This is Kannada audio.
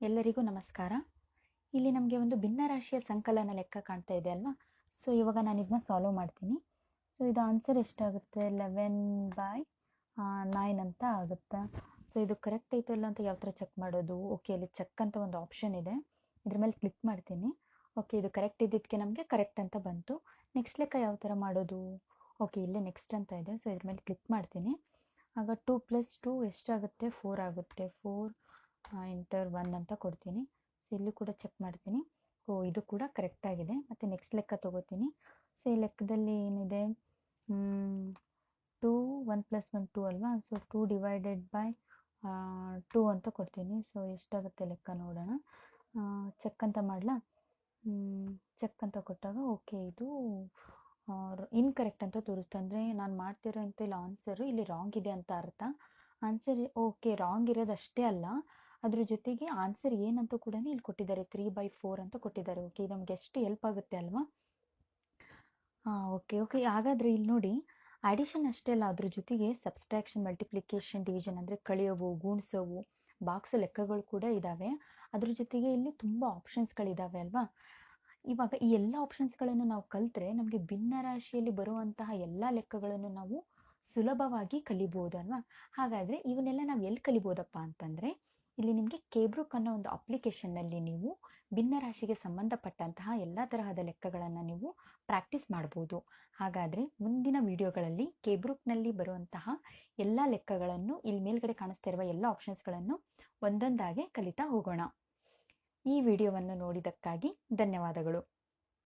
ಎಲ್ಲರಿಗೂ ನಮಸ್ಕಾರ. ಇಲ್ಲಿ ನಮಗೆ ಒಂದು ಭಿನ್ನ ರಾಶಿಯ ಸಂಕಲನ ಲೆಕ್ಕ ಕಾಣ್ತಾ ಇದೆ ಅಲ್ವಾ? ಸೊ ಇವಾಗ ನಾನು ಇದನ್ನ ಸಾಲ್ವ್ ಮಾಡ್ತೀನಿ. ಸೊ ಇದು ಆನ್ಸರ್ ಎಷ್ಟಾಗುತ್ತೆ? ಲೆವೆನ್ ಬೈ ನೈನ್ ಅಂತ ಆಗುತ್ತೆ. ಸೊ ಇದು ಕರೆಕ್ಟ್ ಐತೋ ಇಲ್ಲ ಅಂತ ಯಾವ ಥರ ಚೆಕ್ ಮಾಡೋದು? ಓಕೆ ಇಲ್ಲಿ ಚೆಕ್ ಅಂತ ಒಂದು ಆಪ್ಷನ್ ಇದೆ. ಇದ್ರ ಮೇಲೆ ಕ್ಲಿಕ್ ಮಾಡ್ತೀನಿ. ಓಕೆ ಇದು ಕರೆಕ್ಟ್ ಇದ್ದಿದ್ದಕ್ಕೆ ನಮಗೆ ಕರೆಕ್ಟ್ ಅಂತ ಬಂತು. ನೆಕ್ಸ್ಟ್ ಲೆಕ್ಕ ಯಾವ ಥರ ಮಾಡೋದು? ಓಕೆ ಇಲ್ಲೇ ನೆಕ್ಸ್ಟ್ ಅಂತ ಇದೆ. ಸೊ ಇದ್ರ ಮೇಲೆ ಕ್ಲಿಕ್ ಮಾಡ್ತೀನಿ. ಆಗ ಟೂ ಪ್ಲಸ್ ಟೂ ಎಷ್ಟಾಗುತ್ತೆ? ಫೋರ್ ಆಗುತ್ತೆ. ಫೋರ್ ಇಂಟರ್ ಒನ್ ಅಂತ ಕೊಡ್ತೀನಿ. ಸೊ ಇಲ್ಲಿ ಕೂಡ ಚೆಕ್ ಮಾಡ್ತೀನಿ. ಓ, ಇದು ಕೂಡ ಕರೆಕ್ಟ್ ಆಗಿದೆ. ಮತ್ತು ನೆಕ್ಸ್ಟ್ ಲೆಕ್ಕ ತೊಗೋತೀನಿ. ಸೊ ಈ ಲೆಕ್ಕದಲ್ಲಿ ಏನಿದೆ? Two one plus one two ಅಲ್ವಾ? So two divided by two ಅಂತ ಕೊಡ್ತೀನಿ. ಸೊ ಎಷ್ಟಾಗುತ್ತೆ ಲೆಕ್ಕ ನೋಡೋಣ. ಚೆಕ್ ಅಂತ ಮಾಡಲಾ? ಚೆಕ್ ಅಂತ ಕೊಟ್ಟಾಗ ಓಕೆ ಇದು ಇನ್ಕರೆಕ್ಟ್ ಅಂತ ತೋರಿಸ್ತು. ಅಂದರೆ ನಾನು ಮಾಡ್ತಿರೋ ಅಂತ ಇಲ್ಲಿ ಆನ್ಸರು ಇಲ್ಲಿ ರಾಂಗ್ ಇದೆ ಅಂತ ಅರ್ಥ. ಆನ್ಸರ್ ಓಕೆ ರಾಂಗ್ ಇರೋದು ಅಷ್ಟೇ ಅಲ್ಲ. ಅದ್ರ ಜೊತೆಗೆ ಆನ್ಸರ್ ಏನಂತ ಕೂಡ ಇಲ್ಲಿ ಕೊಟ್ಟಿದ್ದಾರೆ. ತ್ರೀ ಬೈ ಫೋರ್ ಅಂತ ಕೊಟ್ಟಿದ್ದಾರೆ. ಓಕೆ ನಮ್ಗೆ ಎಷ್ಟು ಹೆಲ್ಪ್ ಆಗುತ್ತೆ ಅಲ್ವಾ? ಹಾಂ ಓಕೆ ಓಕೆ ಹಾಗಾದರೆ ಇಲ್ಲಿ ನೋಡಿ. ಅಡಿಷನ್ ಅಷ್ಟೇ ಅಲ್ಲ ಅದ್ರ ಜೊತೆಗೆ ಸಬ್ಸ್ಟ್ರಾಕ್ಷನ್ ಮಲ್ಟಿಪ್ಲಿಕೇಶನ್ ಡಿವಿಷನ್ ಅಂದರೆ ಕಳೆಯೋವು, ಗೂಣಿಸೋವು ಬಾಕ್ಸು ಲೆಕ್ಕಗಳು ಕೂಡ ಇದ್ದಾವೆ ಅದ್ರ ಜೊತೆಗೆ ಇಲ್ಲಿ ತುಂಬ ಆಪ್ಷನ್ಸ್ಗಳಿದ್ದಾವೆ ಅಲ್ವಾ? ಇವಾಗ ಈ ಎಲ್ಲ ಆಪ್ಷನ್ಸ್ಗಳನ್ನು ನಾವು ಕಲಿತ್ರೆ ನಮಗೆ ಭಿನ್ನ ರಾಶಿಯಲ್ಲಿ ಬರುವಂತಹ ಎಲ್ಲ ಲೆಕ್ಕಗಳನ್ನು ನಾವು ಸುಲಭವಾಗಿ ಕಲಿಬಹುದು ಅಲ್ವಾ? ಹಾಗಾದರೆ ಇವನ್ನೆಲ್ಲ ನಾವು ಎಲ್ಲಿ ಕಲಿಬೋದಪ್ಪ ಅಂತಂದರೆ ಇಲ್ಲಿ ನಿಮಗೆ ಕೇಬ್ರುಕ್ ಅನ್ನೋ ಒಂದು ಅಪ್ಲಿಕೇಶನ್ನಲ್ಲಿ ನೀವು ಭಿನ್ನ ರಾಶಿಗೆ ಸಂಬಂಧಪಟ್ಟಂತಹ ಎಲ್ಲ ತರಹದ ಲೆಕ್ಕಗಳನ್ನು ನೀವು ಪ್ರಾಕ್ಟೀಸ್ ಮಾಡ್ಬೋದು. ಹಾಗಾದರೆ ಮುಂದಿನ ವಿಡಿಯೋಗಳಲ್ಲಿ ಕೇಬ್ರುಕ್ನಲ್ಲಿ ಬರುವಂತಹ ಎಲ್ಲ ಲೆಕ್ಕಗಳನ್ನು, ಇಲ್ಲಿ ಮೇಲ್ಗಡೆ ಕಾಣಿಸ್ತಾ ಇರುವ ಎಲ್ಲ ಆಪ್ಷನ್ಸ್ಗಳನ್ನು ಒಂದೊಂದಾಗೆ ಕಲಿತಾ ಹೋಗೋಣ. ಈ ವಿಡಿಯೋವನ್ನು ನೋಡಿದ್ದಕ್ಕಾಗಿ ಧನ್ಯವಾದಗಳು.